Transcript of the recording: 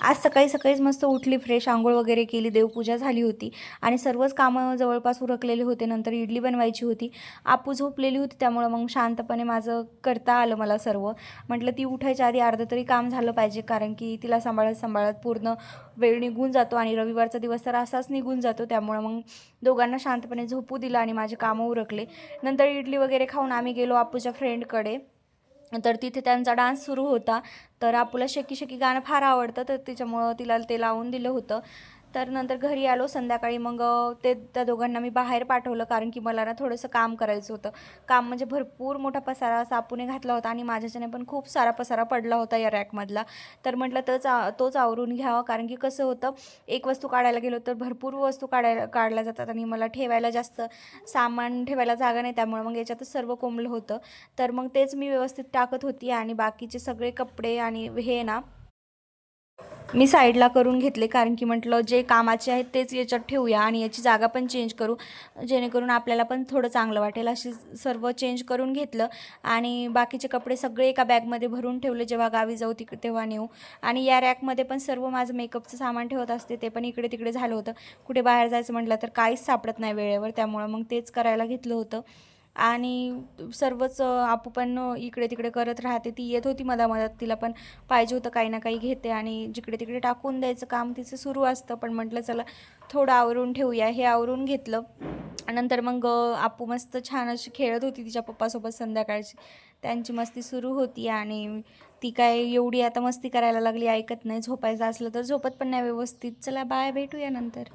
आज सकाळी सकाळीच मस्त उठली फ्रेश आंघोळ वगैरे केली देवपूजा झाली होती. आणि सर्वच कामं जवळपास उरकलेले होते नंतर इडली बनवायची होती. आपू झोपलेली होती त्यामुळं मग शांतपणे माझं करता आलं मला सर्व. म्हटलं ती उठायच्या आधी अर्धं तरी काम झालं पाहिजे कारण की तिला सांभाळत सांभाळत पूर्ण वेळ निघून जातो आणि रविवारचा दिवस तर असाच निघून जातो. त्यामुळं मग दोघांना शांतपणे झोपू दिलं आणि माझे कामं उरकले. नंतर इडली वगैरे खाऊन आम्ही गेलो आपूच्या फ्रेंडकडे तर तिथे त्यांचा डान्स सुरू होता. तर आपूला शेकी शेकी गाणं फार आवडतं तर त्याच्यामुळं तिला ते लावून दिलं होतं. तर नंतर घरी आलो संध्याकाळी मग ते त्या दोघांना मी बाहेर पाठवलं कारण की मला ना थोडंसं काम करायचं होतं. काम म्हणजे भरपूर मोठा पसारा सापूने घातला होता आणि माझ्याच्याने पण खूप सारा पसारा पडला होता या रॅकमधला. तर म्हटलं तोच तोच आवरून घ्यावा कारण की कसं होतं एक वस्तू काढायला गेलो तर भरपूर वस्तू काढायला काढल्या जातात आणि मला ठेवायला जास्त सामान ठेवायला जागा नाही त्यामुळे मग याच्यातच सर्व कोंबलं होतं. तर मग तेच मी व्यवस्थित टाकत होती आणि बाकीचे सगळे कपडे आणि हे ना मी साईडला करून घेतले कारण की म्हटलं जे कामाचे आहेत तेच याच्यात ठेवूया आणि याची जागा पण चेंज करू. जेणेकरून आपल्याला पण थोडं चांगलं वाटेल अशी सर्व चेंज करून घेतलं. आणि बाकीचे कपडे सगळे एका बॅगमध्ये भरून ठेवले जेव्हा गावी जाऊ तिकडे तेव्हा नेऊ. आणि या रॅकमध्ये पण सर्व माझं मेकअपचं सामान ठेवत असते ते पण इकडे तिकडे झालं होतं. कुठे बाहेर जायचं म्हटलं तर काहीच सापडत नाही वेळेवर त्यामुळं मग तेच करायला घेतलं होतं. आणि सर्वच आपू पण इकडे तिकडे करत राहते. ती येत होती मधा मधात तिला पण पाहिजे होतं काही ना काही घेते आणि जिकडे तिकडे टाकून द्यायचं काम तिचं सुरू असतं. पण म्हटलं चला थोडं आवरून ठेवूया. हे आवरून घेतलं. नंतर मग आपू मस्त छान अशी खेळत होती तिच्या पप्पासोबत संध्याकाळची. त्यांची मस्ती सुरू होती आणि ती काय एवढी आता मस्ती करायला लागली ऐकत नाही. झोपायचं असलं तर झोपत पण नाही व्यवस्थित. चला बाय भेटूया नंतर.